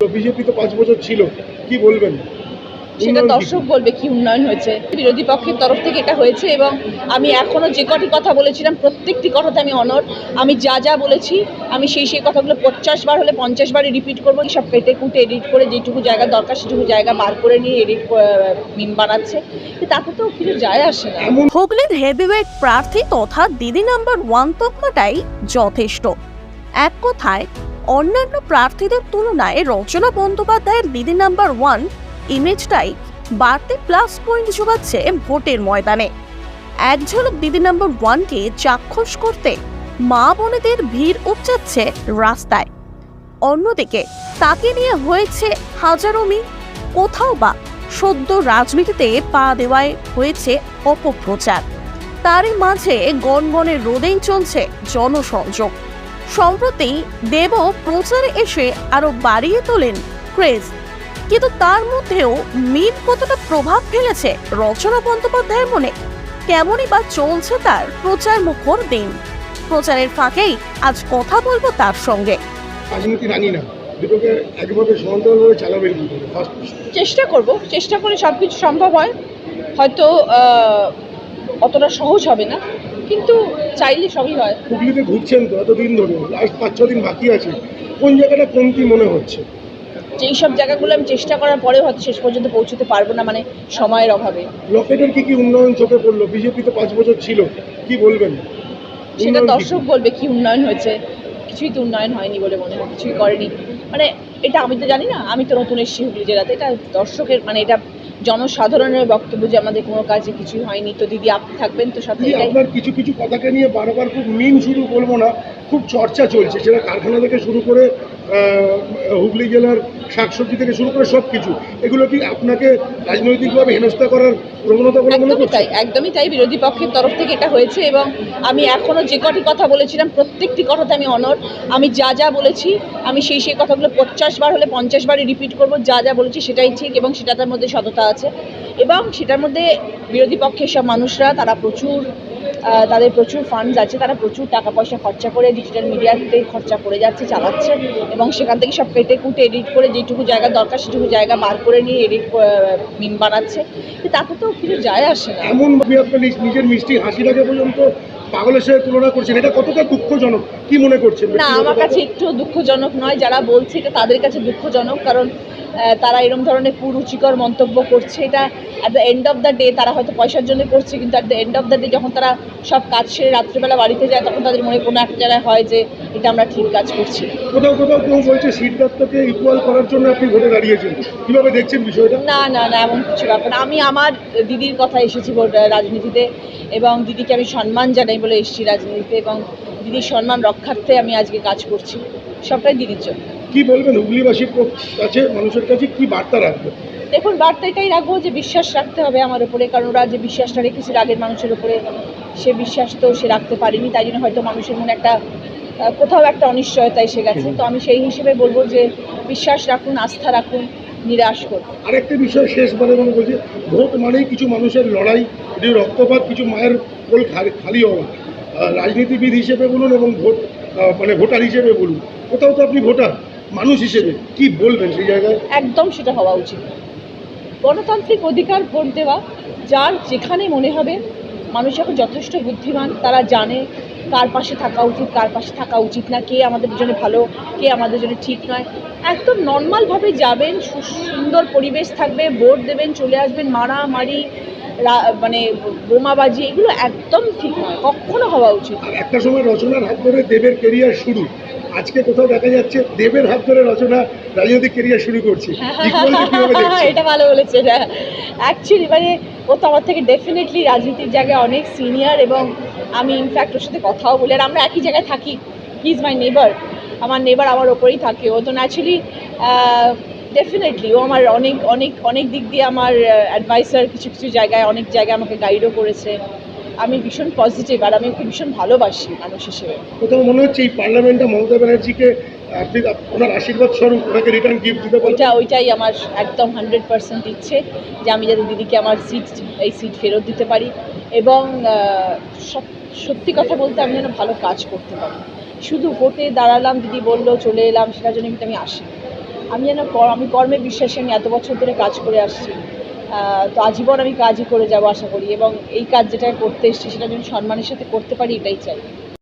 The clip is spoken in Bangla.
বিজেপি তো পাঁচ বছর ছিল কি বলবেন? সেটা দর্শক বলবে কি উন্নয়ন হয়েছে। বিরোধী পক্ষের তরফ থেকে এটা হয়েছে এবং আমি এখনও যে কটি কথা বলেছিলাম প্রত্যেকটি কথাতে আমি অনর আমি যা যা বলেছি আমি সেই সেই কথাগুলো পঞ্চাশ বার হলে পঞ্চাশ বারই রিপিট করব। সব কেটে কুটে এডিট করে যেটুকু জায়গা দরকার সেটুকু জায়গা বার করে নিয়ে এডিট মিম বানাচ্ছে। তাতে তো কিছু যায় আসে না। এমন হুগলির হেভিওয়েট প্রার্থী তথা দিদি নাম্বার ওয়ান তকমাটাই যথেষ্ট। এক কথায় অন্যান্য প্রার্থীদের তুলনায় রচনা বন্দ্যোপাধ্যায়ের দিদি নাম্বার ওয়ান ইমেজটাই বাড়তি প্লাস পয়েন্ট যোগাচ্ছে ভোটের ময়দানে। এক ঝলক দিদি নাম্বার ওয়ানকে চাক্ষুষ করতে মা বোনেদের ভিড় উপচাচ্ছে রাস্তায়। অন্যদিকে তাকে নিয়ে হয়েছে হাজারো মিল। কোথাও বা সদ্য রাজনীতিতে পা দেওয়ায় হয়েছে অপপ্রচার। তারই মাঝে গনগনে রোদেই চলছে জনসংযোগ। সম্প্রতি দেব প্রচারে এসে আরও বাড়িয়ে তোলেন ক্রেজ। কিন্তু তার মধ্যেও মিম কতটা প্রভাব ফেলেছে রচনা বন্দ্যোপাধ্যায়ের মনে? কেমনই বা চলছে তার প্রচার মুখর দিন? প্রচারের ফাঁকেই আজ কথা বলব তার সঙ্গে। রাজনীতি জানি না দুটোকে একভাবে সমান্তরালভাবে চালাবেন চেষ্টা করব চেষ্টা করে সব কিছু সম্ভব হয়। হয়তো অতটা সহজ হবে না। কিন্তু চাইলে সবই হয়। হুগলিতে ঘুরছেন তো এতদিন ধরে লাস্ট পাঁচ ছ দিন বাকি আছে। কোন জায়গাটা কমতি মনে হচ্ছে? যেই সব জায়গাগুলো আমি চেষ্টা করার পরেও হয়তো শেষ পর্যন্ত পৌঁছতে পারব না মানে সময়ের অভাবে। লকেটের কি কি উন্নয়ন চোখে পড়ল? বিজেপি তো পাঁচ বছর ছিল কি বলবেন? সেটা দর্শক বলবে কি উন্নয়ন হয়েছে। কিছুই তো উন্নয়ন হয়নি বলে মনে হয় কিছুই করেনি। মানে এটা আমি তো জানি না আমি তো নতুন এসেছি হুগলি জেলাতে এটা দর্শকের মানে এটা জনসাধারণের বক্তব্য যে আমাদের কোনো কাজে কিছুই হয়নি। তো দিদি আপনি থাকবেন তো সাথে আপনার কিছু কিছু কথাকে নিয়ে বারবার খুব মিম শুরু বলব না খুব চর্চা চলছে। সেটা কারখানা থেকে শুরু করে হুগলি জেলার শাকসবজি থেকে শুরু করে সব কিছু এগুলো কি আপনাকে রাজনৈতিকভাবে হেনস্থা করার প্রবণতা বলে মনে তাই একদমই তাই বিরোধী পক্ষের তরফ থেকে এটা হয়েছে এবং আমি এখনও যে কটি কথা বলেছিলাম প্রত্যেকটি কথাতে আমি অনর আমি যা যা বলেছি আমি সেই সেই কথাগুলো পঞ্চাশ বার হলে পঞ্চাশ বারই রিপিট করব যা যা বলেছি সেটাই ঠিক এবং সেটার মধ্যে সততা আছে। এবং সেটার মধ্যে বিরোধী পক্ষের সব মানুষরা তারা প্রচুর তাদের প্রচুর ফান্ডস আছে তারা প্রচুর টাকা পয়সা খরচা করে ডিজিটাল মিডিয়াতে খরচা করে যাচ্ছে চালাচ্ছে এবং সেখান থেকে সব কেটে কুটে এডিট করে যেটুকু জায়গা দরকার সেটুকু জায়গা বার করে নিয়ে এডিট মিম বানাচ্ছে। তাতে তো কিছু যায় আসে না। এমন আপনার নিজের মিষ্টি হাসি হাসিটাকে পর্যন্ত পাগলের সাথে তুলনা করছেন এটা কতটা দুঃখজনক? কি মনে করছেন? না আমার কাছে একটু দুঃখজনক নয় যারা বলছে এটা তাদের কাছে দুঃখজনক কারণ তারা এরকম ধরনের কুরুচিকর মন্তব্য করছে। এটা at the end of the day তারা হয়তো পয়সার জন্য করছে কিন্তু at the end of the day যখন তারা সব কাজ সেরে রাত্রিবেলা বাড়িতে যায় তখন তাদের মনে কোনো একটা জায়গায় হয় যে এটা আমরা ঠিক কাজ করছি। কোথাও কোথাও কেউ বলছে সিদ্ধার্থকে ইকুয়াল করার জন্য আপনি ভোটে দাঁড়িয়েছেন। কীভাবে দেখছেন বিষয়টা? না না না এমন কিছু ব্যাপার না। আমি আমার দিদির কথা এসেছি রাজনীতিতে এবং দিদিকে আমি সম্মান জানাই বলে এসেছি রাজনীতিতে এবং দিদির সম্মান রক্ষার্থে আমি আজকে কাজ করছি। সবটাই দিদির জন্য। কি বলবেন হুগলিবাসীর কাছে মানুষের কাছে কি বার্তা রাখবেন দেখুন বার্তা এটাই রাখব যে বিশ্বাস রাখতে হবে আমার উপরে কারণ ওরা যে বিশ্বাসটা রেখেছিল আগের মানুষের উপরে সে বিশ্বাস তো সে রাখতে পারেনি তাই জন্য হয়তো মানুষের মনে একটা কোথাও একটা অনিশ্চয়তা এসে গেছে। তো আমি সেই হিসেবে বলব যে বিশ্বাস রাখুন আস্থা রাখুন নিরাশ করুন। আরেকটা বিষয় শেষবারে মনে বলছি ভোট মানেই কিছু মানুষের লড়াই রক্তপাত কিছু মায়ের কোল খালি- খালি হওয়া। রাজনীতিবিদ হিসেবে বলুন এবং ভোট মানে ভোটার হিসেবে বলুন। কোথাও তো আপনি ভোটার। মানুষ হিসেবে কি বলবেন সেই জায়গায়? একদম সেটা হওয়া উচিত। গণতান্ত্রিক অধিকার ভোট দেওয়া যার যেখানে মনে হবে মানুষ এখন যথেষ্ট বুদ্ধিমান তারা জানে কার পাশে থাকা উচিত কার পাশে থাকা উচিত না কে আমাদের জন্য ভালো কে আমাদের জন্য ঠিক নয়। একদম নর্মালভাবে যাবেন সুন্দর পরিবেশ থাকবে ভোট দেবেন চলে আসবেন মারামারি মানে বোমাবাজি এগুলো একদম ঠিক নয় কখনো হওয়া উচিত একটা সময় রচনার হাত ধরে দেবের কেরিয়ার শুরু। আজকে কোথাও দেখা যাচ্ছে দেবের হাত ধরে রচনা রাজনৈতিক কেরিয়ার শুরু করছে। Equality কীভাবে দেখছেন? এটা ভালো বলেছে অ্যাকচুয়ালি মানে ও তো আমার থেকে ডেফিনেটলি রাজনীতির জায়গায় অনেক সিনিয়র এবং আমি ইনফ্যাক্ট ওর সাথে কথাও বলি। আর আমরা একই জায়গায় থাকি। হি ইজ মাই নেবার আমার নেবার আমার ওপরেই থাকে। ও তো ন্যাচুয়ালি ডেফিনেটলি ও আমার অনেক অনেক অনেক দিক দিয়ে আমার অ্যাডভাইসার কিছু কিছু জায়গায় অনেক জায়গায় আমাকে গাইডও করেছে। আমি ভীষণ পজিটিভ আর আমি ওকে ভীষণ ভালোবাসি মানুষ হিসেবে। কোথাও মনে হচ্ছে এই পার্লামেন্টে মমতা ব্যানার্জিকে আপনি ওনার আশীর্বাদ স্বরূপ ওনাকে রিটার্ন গিফট দিতে ওইটা ওইটাই আমার একদম হান্ড্রেড পার্সেন্ট ইচ্ছে যে আমি যাতে দিদিকে আমার সিট এই সিট ফেরত দিতে পারি এবং সত্যি কথা বলতে আমি যেন ভালো কাজ করতে পারি। শুধু ভোটে দাঁড়ালাম দিদি বলল চলে এলাম সেটার জন্য কিন্তু আমি আসি আমি যেন আমি কর্মে বিশ্বাসী আমি এত বছর ধরে কাজ করে আসছি। তো আজীবন আমি কাজই করে যাব আশা করি এবং এই কাজ যেটা করতে এসেছি সেটা যেন সম্মানের সাথে করতে পারি, এটাই চাই।